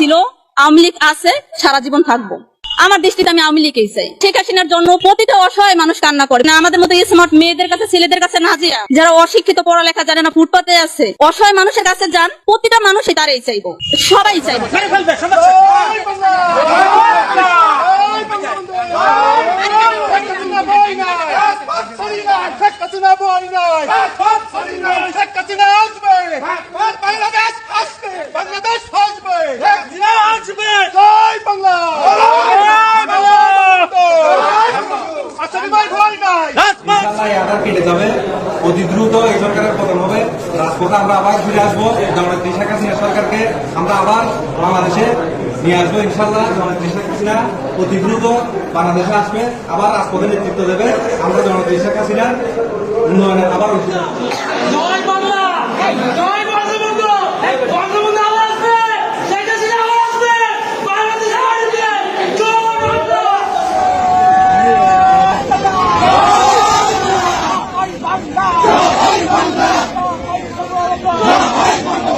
আওয়ামী লীগ আছে সারা জীবন থাকব। আমার দৃষ্টিতে আমি আওয়ামী লীগই চাই। শেখ হাসিনার জন্য প্রতিটা অসহায় মানুষ কান্না করে। না আমাদের মতো স্মার্ট মেয়েদের কাছে ছেলেদের কাছে না যেয়া যারা অশিক্ষিত পড়ালেখা জানে না ফুটপাতে আছে অসহায় মানুষের কাছে যান প্রতিটা মানুষই তারাই চাইব। সবাই চাইব। বাংলাদেশ বাংলা। ইনশাআল্লাহ এই আধার কেটে যাবে। অতি দ্রুত এই সরকারের পতন হবে। রাজপথে আমরা আবার ফিরে আসব। জননেত্রী শেখ হাসিনা সরকারকে আমরা আবার বাংলাদেশে নিয়ে আসব ইনশাল্লাহ জননেত্রী শেখ হাসিনা অতি দ্রুত বাংলাদেশে আসবে। আবার রাজপথে নেতৃত্ব দেবে। আমরা জননেত্রী শেখ হাসিনার উন্নয়নে আবার জয় বাংলা জয় বাংলা।